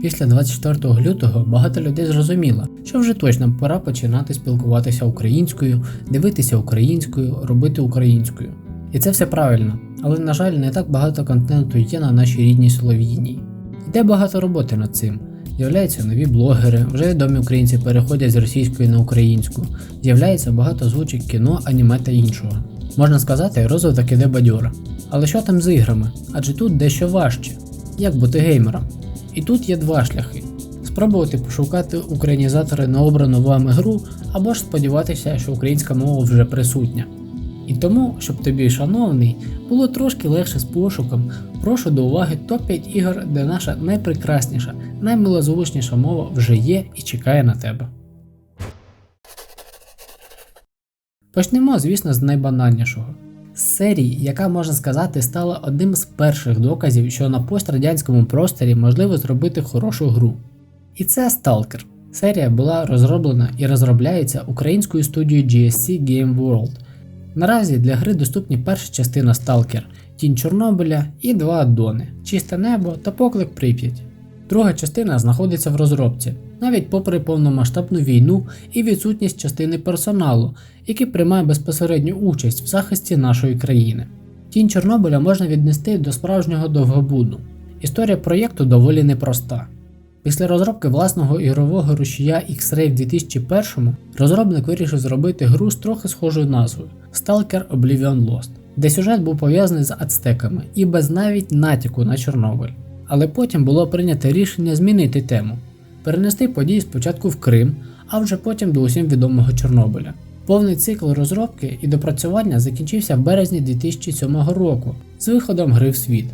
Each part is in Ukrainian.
Після 24 лютого багато людей зрозуміло, що вже точно пора починати спілкуватися українською, дивитися українською, робити українською. І це все правильно, але на жаль, не так багато контенту є на нашій рідній Солов'їній. Йде багато роботи над цим. З'являються нові блогери, вже відомі українці переходять з російської на українську, з'являється багато звучок кіно, аніме та іншого. Можна сказати, розвиток іде бадьоро. Але що там з іграми? Адже тут дещо важче. Як бути геймером? І тут є два шляхи: спробувати пошукати українізатори на обрану вами гру, або ж сподіватися, що українська мова вже присутня. І тому, щоб тобі, шановний, було трошки легше з пошуком, прошу до уваги топ-5 ігор, де наша найпрекрасніша, наймилозвучніша мова вже є і чекає на тебе. Почнемо, звісно, з найбанальнішого. Серії, яка можна сказати, стала одним з перших доказів, що на пострадянському просторі можливо зробити хорошу гру. І це Stalker. Серія була розроблена і розробляється українською студією GSC Game World. Наразі для гри доступні перша частина Stalker, Тінь Чорнобиля і два аддони Чисте небо та Поклик Прип'ять. Друга частина знаходиться в розробці, навіть попри повномасштабну війну і відсутність частини персоналу, який приймає безпосередню участь в захисті нашої країни. Тінь Чорнобиля можна віднести до справжнього довгобуду. Історія проєкту доволі непроста. Після розробки власного ігрового рушія X-Ray в 2001 розробник вирішив зробити гру з трохи схожою назвою Stalker Oblivion Lost, де сюжет був пов'язаний з ацтеками і без навіть натяку на Чорнобиль. Але потім було прийнято рішення змінити тему, перенести події спочатку в Крим, а вже потім до усім відомого Чорнобиля. Повний цикл розробки і допрацювання закінчився в березні 2007 року з виходом гри в світ.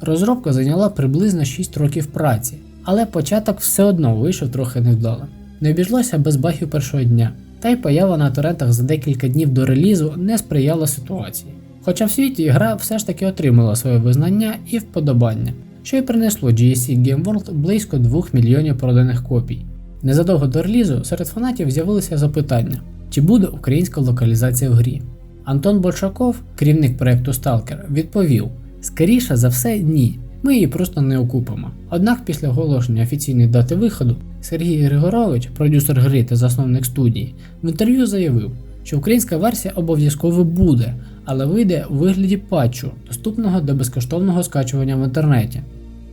Розробка зайняла приблизно 6 років праці, але початок все одно вийшов трохи невдало. Не обійшлося без багів першого дня, та й поява на торрентах за декілька днів до релізу не сприяла ситуації. Хоча в світі гра все ж таки отримала своє визнання і вподобання, що й принесло GSC Game World близько 2 мільйонів проданих копій. Незадовго до релізу серед фанатів з'явилися запитання, чи буде українська локалізація в грі. Антон Большаков, керівник проекту Stalker, відповів: скоріше за все, ні. Ми її просто не окупимо. Однак після оголошення офіційної дати виходу Сергій Григорович, продюсер гри та засновник студії, в інтерв'ю заявив, що українська версія обов'язково буде, але вийде у вигляді патчу, доступного до безкоштовного скачування в інтернеті.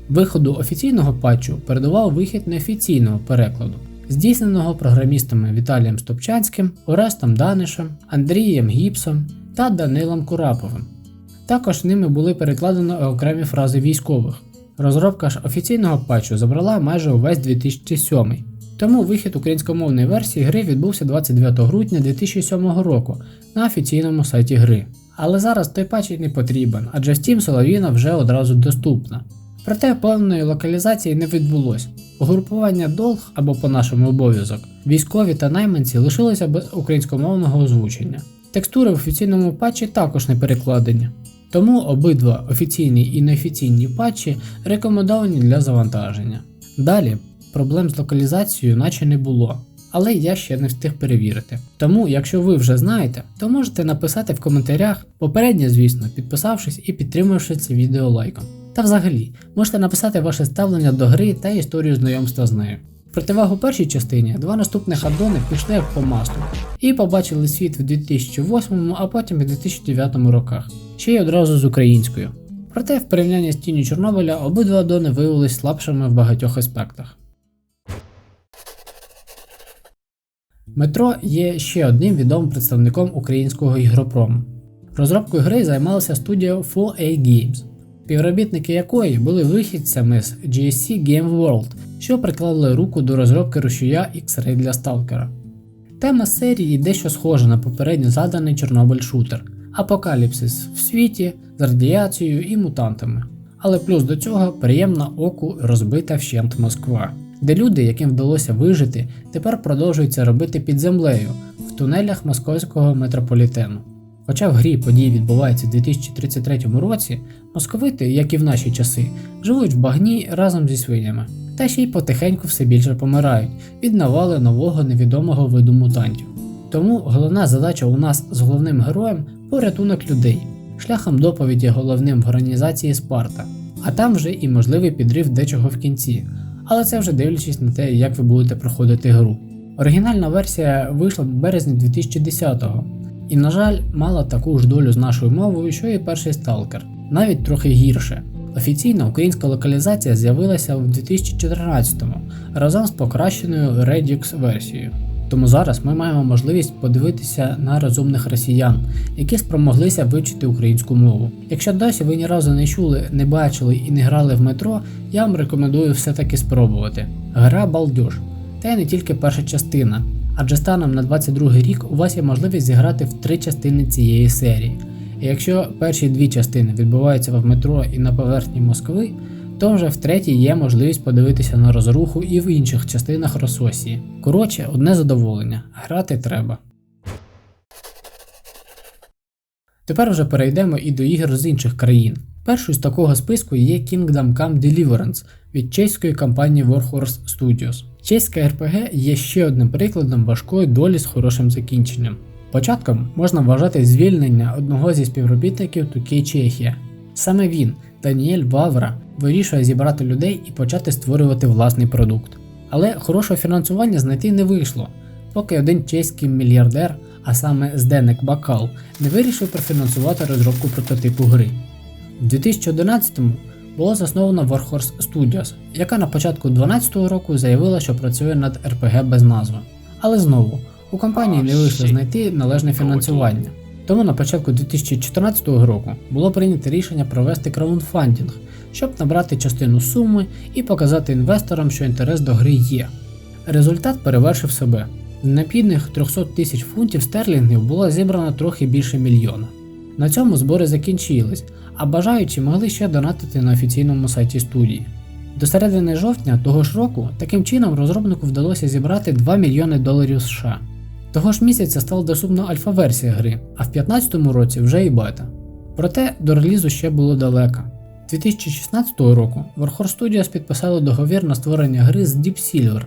Виходу офіційного патчу передував вихід неофіційного перекладу, здійсненого програмістами Віталієм Стопчанським, Орестом Данишем, Андрієм Гіпсом та Данилом Кураповим. Також ними були перекладено окремі фрази військових. Розробка ж офіційного патчу забрала майже увесь 2007. Тому вихід українськомовної версії гри відбувся 29 грудня 2007 року на офіційному сайті гри. Але зараз той патч і не потрібен, адже Steam Солов'їна вже одразу доступна. Проте повної локалізації не відбулось. Угрупування долг або по нашому обов'язок, військові та найманці лишилися без українськомовного озвучення. Текстури в офіційному патчі також не перекладені. Тому обидва офіційні і неофіційні патчі рекомендовані для завантаження. Далі проблем з локалізацією наче не було, але я ще не встиг перевірити. Тому, якщо ви вже знаєте, то можете написати в коментарях, попередньо, звісно, підписавшись і підтримавши це відео лайком. Та взагалі, можете написати ваше ставлення до гри та історію знайомства з нею. Противагу першій частині два наступних аддони пішли як по маслу і побачили світ в 2008, а потім в 2009 роках, ще й одразу з українською. Проте в порівнянні з тінню Чорнобиля обидва аддони виявились слабшими в багатьох аспектах. Метро є ще одним відомим представником українського ігропрому. Розробкою гри займалася студія 4A Games, співробітники якої були вихідцями з GSC Game World, що приклали руку до розробки рушія X-Ray для Stalker. Тема серії дещо схожа на попередньо заданий Чорнобиль шутер апокаліпсис в світі з радіацією і мутантами. Але плюс до цього приємна оку розбита вщент Москва, де люди, яким вдалося вижити, тепер продовжують це робити під землею в тунелях московського метрополітену. Хоча в грі події відбуваються в 2033 році, московити, як і в наші часи, живуть в багні разом зі свинями, та ще й потихеньку все більше помирають від навали нового невідомого виду мутантів. Тому головна задача у нас з головним героєм порятунок людей, шляхом доповіді головним в організації Спарта, а там вже і можливий підрив дечого в кінці, але це вже дивлячись на те, як ви будете проходити гру. Оригінальна версія вийшла в березні 2010-го, і, на жаль, мала таку ж долю з нашою мовою, що і перший сталкер, навіть трохи гірше. Офіційна українська локалізація з'явилася в 2014-му разом з покращеною Redux версією. Тому зараз ми маємо можливість подивитися на розумних росіян, які спромоглися вивчити українську мову. Якщо досі ви ні разу не чули, не бачили і не грали в метро, я вам рекомендую все-таки спробувати. Гра балдеж. Та й не тільки перша частина, адже станом на 22 рік у вас є можливість зіграти в три частини цієї серії. І якщо перші дві частини відбуваються в метро і на поверхні Москви, то вже в третій є можливість подивитися на розруху і в інших частинах Рососії. Коротше, одне задоволення грати треба. Тепер вже перейдемо і до ігор з інших країн. Першою з такого списку є Kingdom Come Deliverance від чеської компанії Warhorse Studios. Чеська RPG є ще одним прикладом важкої долі з хорошим закінченням. Початком можна вважати звільнення одного зі співробітників Тукей Чехія. Саме він, Даніель Вавра, вирішує зібрати людей і почати створювати власний продукт. Але хорошого фінансування знайти не вийшло, поки один чеський мільярдер, а саме Зденек Бакал, не вирішив профінансувати розробку прототипу гри. У 2011-му було засновано Warhorse Studios, яка на початку 2012 року заявила, що працює над RPG без назви. Але знову, у компанії не вийшло знайти належне фінансування. Тому на початку 2014 року було прийнято рішення провести краундфандінг, щоб набрати частину суми і показати інвесторам, що інтерес до гри є. Результат перевершив себе. З необхідних 300 тисяч фунтів стерлінгів було зібрано трохи більше мільйона. На цьому збори закінчились, а бажаючі могли ще донатити на офіційному сайті студії. До середини жовтня того ж року таким чином розробнику вдалося зібрати 2 мільйони доларів США. Того ж місяця стала доступна альфа-версія гри, а в 2015 році вже і бета. Проте до релізу ще було далеко. 2016 року Warhorse Studios підписали договір на створення гри з Deep Silver,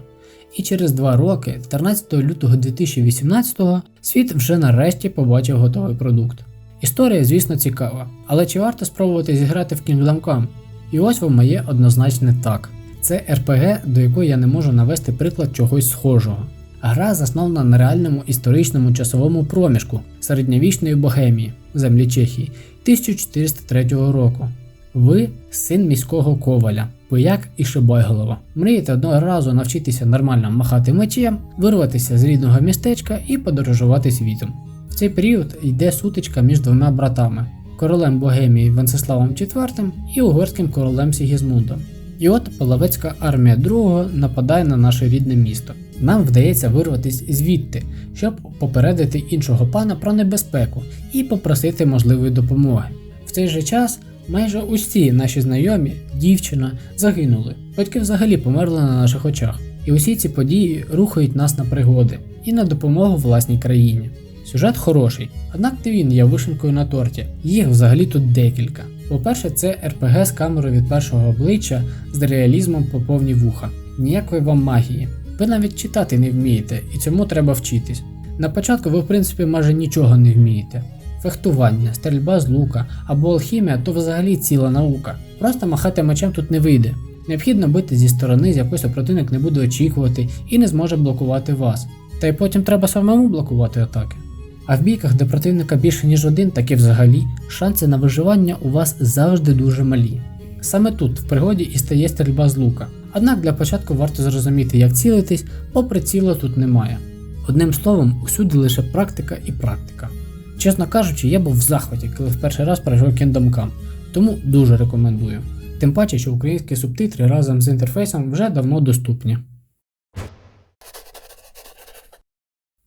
і через два роки, 13 лютого 2018 світ вже нарешті побачив готовий продукт. Історія, звісно, цікава, але чи варто спробувати зіграти в Kingdom Come? І ось вам моє однозначне так. Це RPG, до якої я не можу навести приклад чогось схожого. Гра заснована на реальному історичному часовому проміжку середньовічної Богемії, землі Чехії 1403 року. Ви син міського коваля, пияк і шибайголова. Мрієте одного разу навчитися нормально махати мечем, вирватися з рідного містечка і подорожувати світом. Цей період йде сутичка між двома братами королем Богемії Венцеславом IV і угорським королем Сігізмундом. І от половецька армія другого нападає на наше рідне місто. Нам вдається вирватися звідти, щоб попередити іншого пана про небезпеку і попросити можливої допомоги. В цей же час майже усі наші знайомі, дівчина, загинули, батьки взагалі померли на наших очах. І усі ці події рухають нас на пригоди і на допомогу власній країні. Сюжет хороший, однак не він є вишенкою на торті, їх взагалі тут декілька. По-перше, це РПГ з камерою від першого обличчя з реалізмом по повні вуха. Ніякої вам магії. Ви навіть читати не вмієте, і цьому треба вчитись. На початку ви, в принципі, майже нічого не вмієте. Фехтування, стрільба з лука або алхімія то взагалі ціла наука. Просто махати мечем тут не вийде. Необхідно бити зі сторони, з якої супротивник не буде очікувати і не зможе блокувати вас. Та й потім треба самому блокувати атаки. А в бійках, де противника більше ніж один, так і взагалі, шанси на виживання у вас завжди дуже малі. Саме тут в пригоді і стає стрільба з лука. Однак для початку варто зрозуміти, як цілитись, бо приціла тут немає. Одним словом, усюди лише практика і практика. Чесно кажучи, я був в захваті, коли в перший раз пройшов Kingdom Come, тому дуже рекомендую. Тим паче, що українські субтитри разом з інтерфейсом вже давно доступні.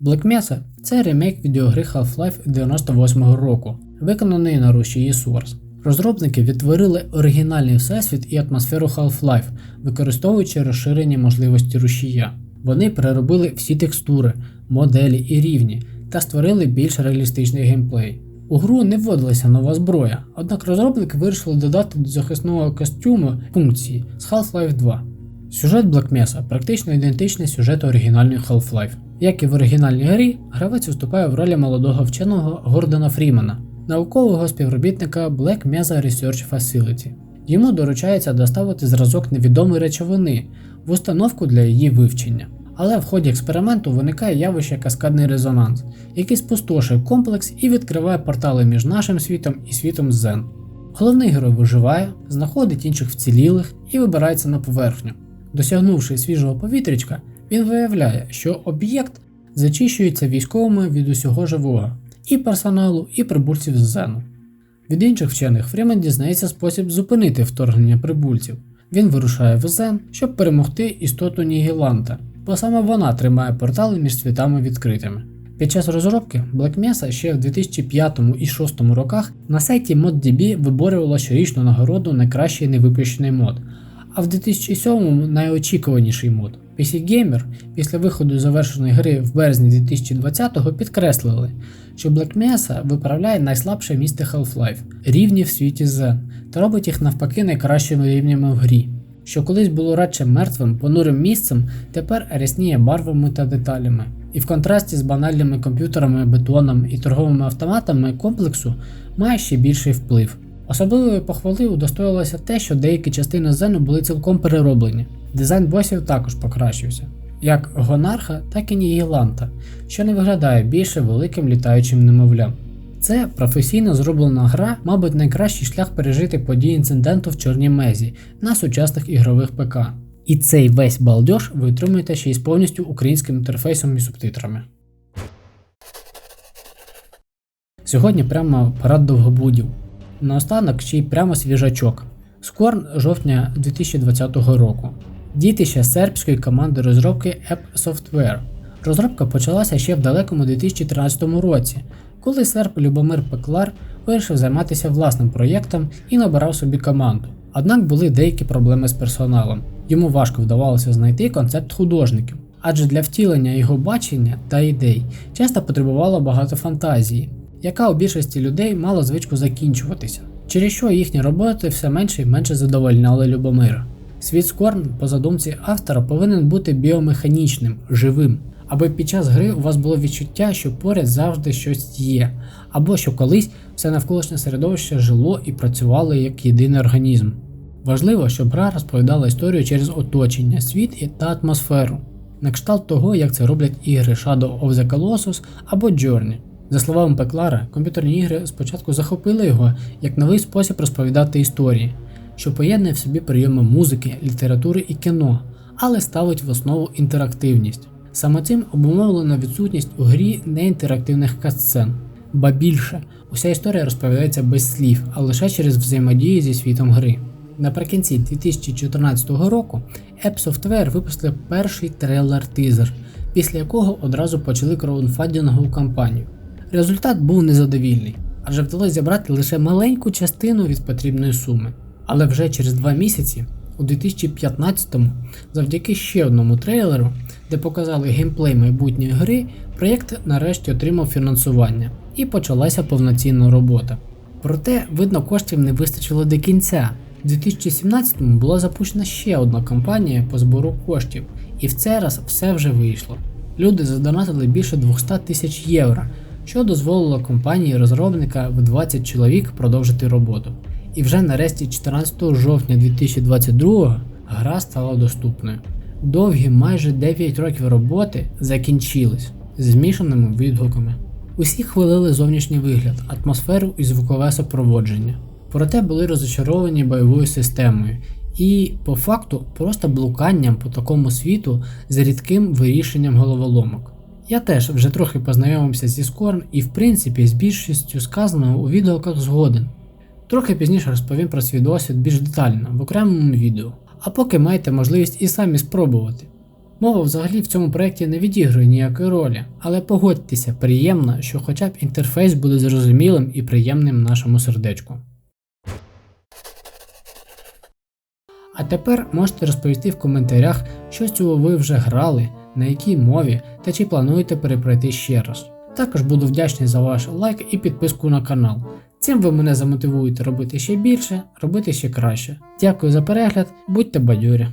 Black Mesa – це ремейк відеогри Half-Life 98 року, виконаний на рушії Source. Розробники відтворили оригінальний всесвіт і атмосферу Half-Life, використовуючи розширені можливості рушія. Вони переробили всі текстури, моделі і рівні та створили більш реалістичний геймплей. У гру не вводилася нова зброя, однак розробники вирішили додати до захисного костюму функції з Half-Life 2. Сюжет Black Mesa практично ідентичний сюжету оригінальної Half-Life. Як і в оригінальній грі, гравець виступає в ролі молодого вченого Гордона Фрімана, наукового співробітника Black Mesa Research Facility. Йому доручається доставити зразок невідомої речовини в установку для її вивчення. Але в ході експерименту виникає явище каскадний резонанс, який спустошує комплекс і відкриває портали між нашим світом і світом Зен. Головний герой виживає, знаходить інших вцілілих і вибирається на поверхню. Досягнувши свіжого повітрячка, він виявляє, що об'єкт зачищується військовими від усього живого, і персоналу, і прибульців з Зену. Від інших вчених Фрімен дізнається спосіб зупинити вторгнення прибульців. Він вирушає в Зен, щоб перемогти істоту Нігіланта, бо саме вона тримає портали між світами відкритими. Під час розробки Black Mesa ще в 2005 і 2006 роках на сайті ModDB виборювала щорічну нагороду найкращий невипущений мод, а в 2007-му найочікуваніший мод. PC Gamer після виходу завершеної гри в березні 2020-го підкреслили, що Black Mesa виправляє найслабше місце Half-Life рівні в світі Zen та робить їх навпаки найкращими рівнями в грі. Що колись було радше мертвим, понурим місцем, тепер рясніє барвами та деталями. І в контрасті з банальними комп'ютерами, бетоном і торговими автоматами комплексу має ще більший вплив. Особливої похвали удостоїлося те, що деякі частини зену були цілком перероблені. Дизайн босів також покращився, як Гонарха, так і Нігіланта, що не виглядає більше великим літаючим немовлям. Це професійно зроблена гра, мабуть, найкращий шлях пережити події інциденту в Чорній Мезі на сучасних ігрових ПК. І цей весь балдеж ви отримуєте ще й з повністю українським інтерфейсом і субтитрами. Сьогодні прямо парад довгобудів. Наостанок ще й прямо свіжачок. Скорн жовтня 2020 року. Дітище сербської команди розробки App Software. Розробка почалася ще в далекому 2013 році, коли серб Любомир Пеклар вирішив займатися власним проєктом і набирав собі команду. Однак були деякі проблеми з персоналом. Йому важко вдавалося знайти концепт художників, адже для втілення його бачення та ідей часто потребувало багато фантазії, яка у більшості людей мала звичку закінчуватися, через що їхні роботи все менше і менше задовольняли Любомира. Світ Скорн, по задумці автора, повинен бути біомеханічним, живим, аби під час гри у вас було відчуття, що поряд завжди щось є, або що колись все навколишнє середовище жило і працювало як єдиний організм. Важливо, щоб гра розповідала історію через оточення, світ та атмосферу, на кшталт того, як це роблять ігри Shadow of the Colossus або Journey. За словами Пеклара, комп'ютерні ігри спочатку захопили його як новий спосіб розповідати історії, що поєднує в собі прийоми музики, літератури і кіно, але ставить в основу інтерактивність. Саме цим обумовлена відсутність у грі неінтерактивних катсцен. Ба більше, уся історія розповідається без слів, а лише через взаємодію зі світом гри. Наприкінці 2014 року App Software випустили перший трейлер-тизер, після якого одразу почали краудфандингову кампанію. Результат був незадовільний, адже вдалося зібрати лише маленьку частину від потрібної суми. Але вже через два місяці, у 2015-му, завдяки ще одному трейлеру, де показали геймплей майбутньої гри, проєкт нарешті отримав фінансування і почалася повноцінна робота. Проте, видно, коштів не вистачило до кінця. У 2017-му була запущена ще одна кампанія по збору коштів, і в цей раз все вже вийшло. Люди задонатили більше 200 тисяч євро, що дозволило компанії розробника в 20 чоловік продовжити роботу. І вже нарешті 14 жовтня 2022 гра стала доступною. Довгі майже 9 років роботи закінчились змішаними відгуками. Усі хвалили зовнішній вигляд, атмосферу і звукове супроводження. Проте були розочаровані бойовою системою і, по факту, просто блуканням по такому світу з рідким вирішенням головоломок. Я теж вже трохи познайомився зі Скорн і, в принципі, з більшістю сказаного у відеоках згоден. Трохи пізніше розповім про свій досвід більш детально в окремому відео, а поки маєте можливість і самі спробувати. Мова взагалі в цьому проєкті не відігрує ніякої ролі, але погодьтеся, приємно, що хоча б інтерфейс буде зрозумілим і приємним нашому сердечку. А тепер можете розповісти в коментарях, що з цього ви вже грали, на якій мові та чи плануєте перепройти ще раз. Також буду вдячний за ваш лайк і підписку на канал. Цим ви мене замотивуєте робити ще більше, робити ще краще. Дякую за перегляд, будьте бадьорі!